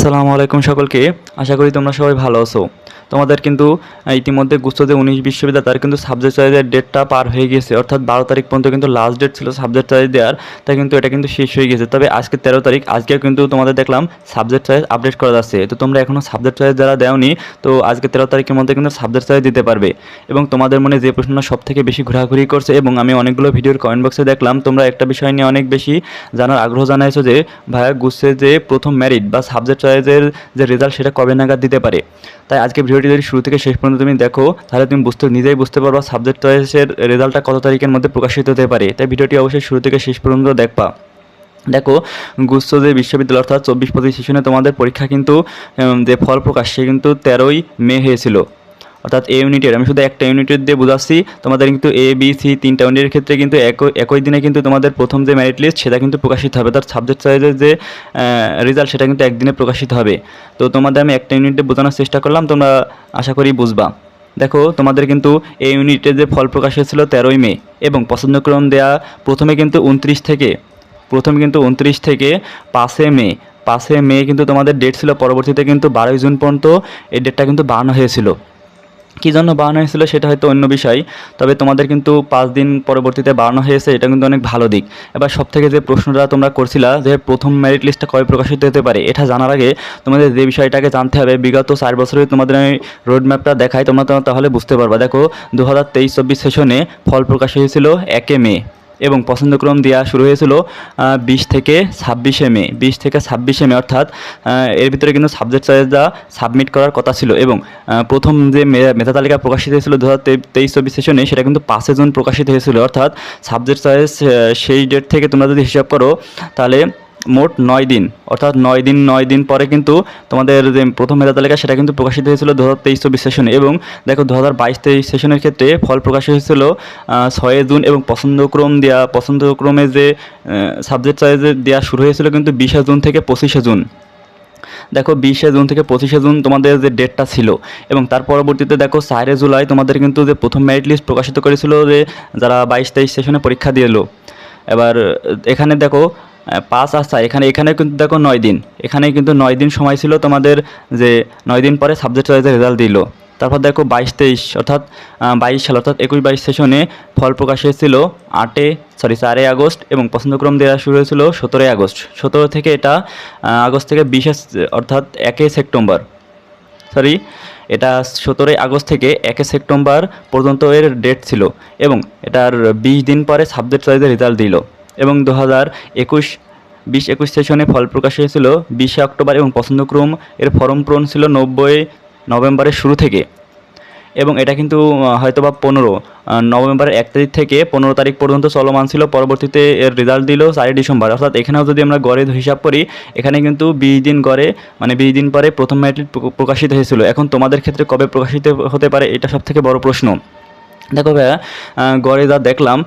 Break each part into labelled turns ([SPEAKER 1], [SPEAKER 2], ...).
[SPEAKER 1] আসসালামু আলাইকুম সকলকে। আশা করি তোমরা সবাই ভালো আছো। তোমাদের কিন্তু ইতিমধ্যে গুস্ততে উনিশ বিশ্ববিদ্যালয়, তার কিন্তু সাবজেক্ট চয়েসের ডেটটা পার হয়ে গেছে অর্থাৎ বারো তারিখ পর্যন্ত কিন্তু লাস্ট ডেট ছিল সাবজেক্ট চয়েস দেওয়ার তাই কিন্তু এটা কিন্তু শেষ হয়ে গেছে তবে আজকে তেরো তারিখ আজকে কিন্তু তোমাদের দেখলাম সাবজেক্ট চয়েস আপডেট করা যাচ্ছে। তো তোমরা এখনও সাবজেক্ট চয়েস যারা দেওনি, তো আজকে তেরো তারিখের মধ্যে কিন্তু সাবজেক্ট চয়েস দিতে পারবে। এবং তোমাদের মনে যে প্রশ্নটা সব থেকে বেশি ঘোরাঘুরি করছে, এবং আমি অনেকগুলো ভিডিওর কমেন্ট বক্সে দেখলাম, তোমরা একটা বিষয় নিয়ে অনেক বেশি জানার আগ্রহ জানাইছো যে, ভাইয়া গুচ্ছে যে প্রথম ম্যারিট বা সাবজেক্ট চয়েসের যে রেজাল্ট সেটা কবে নাগাদ দিতে পারে? তাই আজকে ভিডিওটি যদি শুরু থেকে শেষ পর্যন্ত তুমি দেখো, তাহলে তুমি বুঝতে, নিজেই বুঝতে পারবা সাবজেক্ট চয়েসের রেজাল্টটা কত তারিখের মধ্যে প্রকাশিত হতে পারে। তাই ভিডিওটি অবশ্যই শুরু থেকে শেষ পর্যন্ত দেখবা। দেখো, গুচ্ছ যে বিশ্ববিদ্যালয় অর্থাৎ চব্বিশ পঁচিশ সেশনে তোমাদের পরীক্ষা কিন্তু যে ফল প্রকাশ, সে কিন্তু তেরোই মে হয়েছিল। অর্থাৎ এ ইউনিটের আমি শুধু একটা ইউনিটের দিয়ে বোঝাচ্ছি, তোমাদের কিন্তু এ বি সি তিনটা ইউনিটের ক্ষেত্রে কিন্তু একই একই দিনে কিন্তু তোমাদের প্রথম যে মেরিট লিস্ট সেটা কিন্তু প্রকাশিত হবে। তার সাবজেক্ট চয়েসের যে রেজাল্ট সেটা কিন্তু একদিনে প্রকাশিত হবে। তো তোমাদের আমি একটা ইউনিটে বোঝানোর চেষ্টা করলাম, তোমরা আশা করি বুঝবা। দেখো, তোমাদের কিন্তু এই ইউনিটের যে ফল প্রকাশ হয়েছিল তেরোই মে, এবং পছন্দক্রম দেয়া প্রথমে কিন্তু উনত্রিশ থেকে, প্রথমে কিন্তু উনত্রিশ থেকে পাঁচে মে পাঁচে মে কিন্তু তোমাদের ডেট ছিল, পরবর্তীতে কিন্তু বারোই জুন পর্যন্ত এই ডেটটা কিন্তু বাড়ানো হয়েছিল। কী জন্য বাড়ানো হয়েছিল সেটা হয়তো অন্য বিষয়, তবে তোমাদের কিন্তু পাঁচ দিন পরবর্তীতে বাড়ানো হয়েছে, এটা কিন্তু অনেক ভালো দিক। এবার সব থেকে যে প্রশ্নটা তোমরা করছিলা যে প্রথম মেরিট লিস্টটা কবে প্রকাশিত হতে পারে, এটা জানার আগে তোমাদের যে বিষয়টাকে জানতে হবে, বিগত চার বছরে তোমাদের আমি রোড ম্যাপটা দেখাই, তোমরা তাহলে বুঝতে পারবা। দেখো দু হাজার তেইশ চব্বিশ সেশনে ফল প্রকাশ হয়েছিল একে মে। এবং পছন্দক্রম দেওয়া শুরু হয়েছিল বিশ থেকে ছাব্বিশে মে, বিশ থেকে ছাব্বিশে মে অর্থাৎ এর ভিতরে কিন্তু সাবজেক্ট চয়েসটা সাবমিট করার কথা ছিল এবং প্রথম যে মেধা তালিকা প্রকাশিত হয়েছিল দু হাজার তেইশ চব্বিশ সেশনে সেটা কিন্তু পাঁচে জুন প্রকাশিত হয়েছিল। অর্থাৎ সাবজেক্ট চয়েস সেই ডেট থেকে তোমরা যদি হিসাব করো, তাহলে মোট নয় দিন। অর্থাৎ নয় দিন নয় দিন পরে কিন্তু তোমাদের যে প্রথম মেধা তালিকা, সেটা কিন্তু প্রকাশিত হয়েছিল দু হাজার তেইশ চব্বিশ এবং দেখো দু হাজার বাইশ তেইশ সেশনের ক্ষেত্রে ফল প্রকাশ হয়েছিল ছয় জুন এবং পছন্দক্রম দেওয়া পছন্দক্রমে যে সাবজেক্ট চয়েসে দেওয়া শুরু হয়েছিল কিন্তু বিশে জুন থেকে পঁচিশে জুন। দেখো বিশে জুন থেকে পঁচিশে জুন তোমাদের যে ডেটটা ছিল এবং তার পরবর্তীতে দেখো চারে জুলাই তোমাদের কিন্তু যে প্রথম মেরিট লিস্ট প্রকাশিত করেছিল যে, যারা বাইশ তেইশ সেশনে পরীক্ষা দিয়ে এবার এখানে দেখো পাঁচ চার এখানে এখানে কিন্তু দেখো নয় দিন। এখানে কিন্তু নয় দিন সময় ছিল তোমাদের যে নয় দিন পরে সাবজেক্ট চয়েসের রেজাল্ট দিল। তারপর দেখো বাইশ তেইশ, অর্থাৎ বাইশ সাল, অর্থাৎ একুশ বাইশ সেশনে ফল প্রকাশ হয়েছিল আটে সরি চারই আগস্ট এবং পছন্দক্রম দেওয়া শুরু হয়েছিল সতেরোই আগস্ট। সতেরো থেকে এটা আগস্ট থেকে বিশে, অর্থাৎ একে সেপ্টেম্বর। সরি এটা সতেরোই আগস্ট থেকে একে সেপ্টেম্বর পর্যন্ত এর ডেট ছিল এবং এটার বিশ দিন পরে সাবজেক্ট চয়েসের রেজাল্ট দিল। এবং দু হাজার একুশ, বিশ একুশ সেশনে ফল প্রকাশ হয়েছিল। বিশে অক্টোবর এবং পছন্দক্রম এর ফরম পূরণ ছিল নব্বই নভেম্বরের শুরু থেকে। এবং এটা কিন্তু হয়তো বা পনেরো নভেম্বরের এক তারিখ থেকে পনেরো তারিখ পর্যন্ত চলমান ছিল। পরবর্তীতে এর রেজাল্ট দিল চারই ডিসেম্বর। অর্থাৎ এখানেও যদি আমরা গড়ে হিসাব করি, এখানে কিন্তু বিশ দিন গড়ে মানে বিশ দিন পরে প্রথম ম্যারিট প্রকাশিত হয়েছিল। এখন তোমাদের ক্ষেত্রে কবে প্রকাশিত হতে পারে, এটা সব থেকে বড় প্রশ্ন। দেখো ভাইয়া গড়ে যা দেখলাম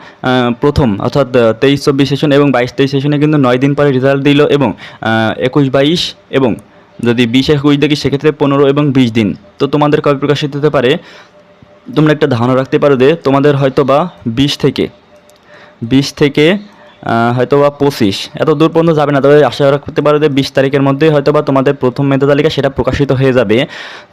[SPEAKER 1] প্রথম, অর্থাৎ তেইশ চব্বিশ সেশন এবং বাইশ তেইশ সেশনে কিন্তু নয় দিন পরে রেজাল্ট দিল এবং একুশ বাইশ এবং যদি বিশ একুশ দেখি সেক্ষেত্রে পনেরো এবং বিশ দিন। তো তোমাদের কবে প্রকাশিত হতে পারে? তোমরা একটা ধারণা রাখতে পারো যে তোমাদের হয়তো বা বিশ থেকে বিশ থেকে হয়তো বা পঁচিশ। এত দূর পর্যন্ত যাবে না, তবে আশা রাখতে পারো যে বিশ তারিখের মধ্যে হয়তো বা তোমাদের প্রথম মেধা তালিকা সেটা প্রকাশিত হয়ে যাবে।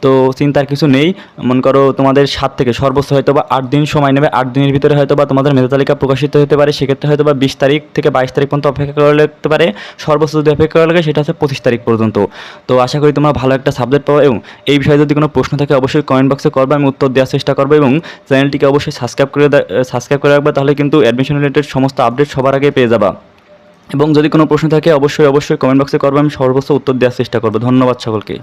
[SPEAKER 1] তো চিন্তার কিছু নেই, মনে করো তোমাদের সাত থেকে সর্বোচ্চ হয়তো বা আট দিন সময় নেবে, আট দিনের ভিতরে হয়তো বা তোমাদের মেধা তালিকা প্রকাশিত হতে পারে, সেক্ষেত্রে হয়তো বা বিশ তারিখ থেকে বাইশ তারিখ পর্যন্ত অপেক্ষা করা লাগতে পারে। সর্বোচ্চ যদি অপেক্ষা করা লাগে, সেটা হচ্ছে পঁচিশ তারিখ পর্যন্ত। তো আশা করি তোমরা ভালো একটা সাবজেক্ট পাবো এবং এই বিষয়ে যদি কোনো প্রশ্ন থাকে, অবশ্যই কমেন্ট বক্সে করবে, আমি উত্তর দেওয়ার চেষ্টা করব এবং চ্যানেলটিকে অবশ্যই সাবস্ক্রাইব করে সাবস্ক্রাইব করে রাখবে, তাহলে কিন্তু অ্যাডমিশন রিলেটেড সমস্ত আপডেট সবার আগে পেয়ে যাবা। এবং যদি কোনো প্রশ্ন থাকে, অবশ্যই অবশ্যই কমেন্ট বক্সে করবে, আমি সর্বোচ্চ উত্তর দেওয়ার চেষ্টা করব। ধন্যবাদ সকলকে।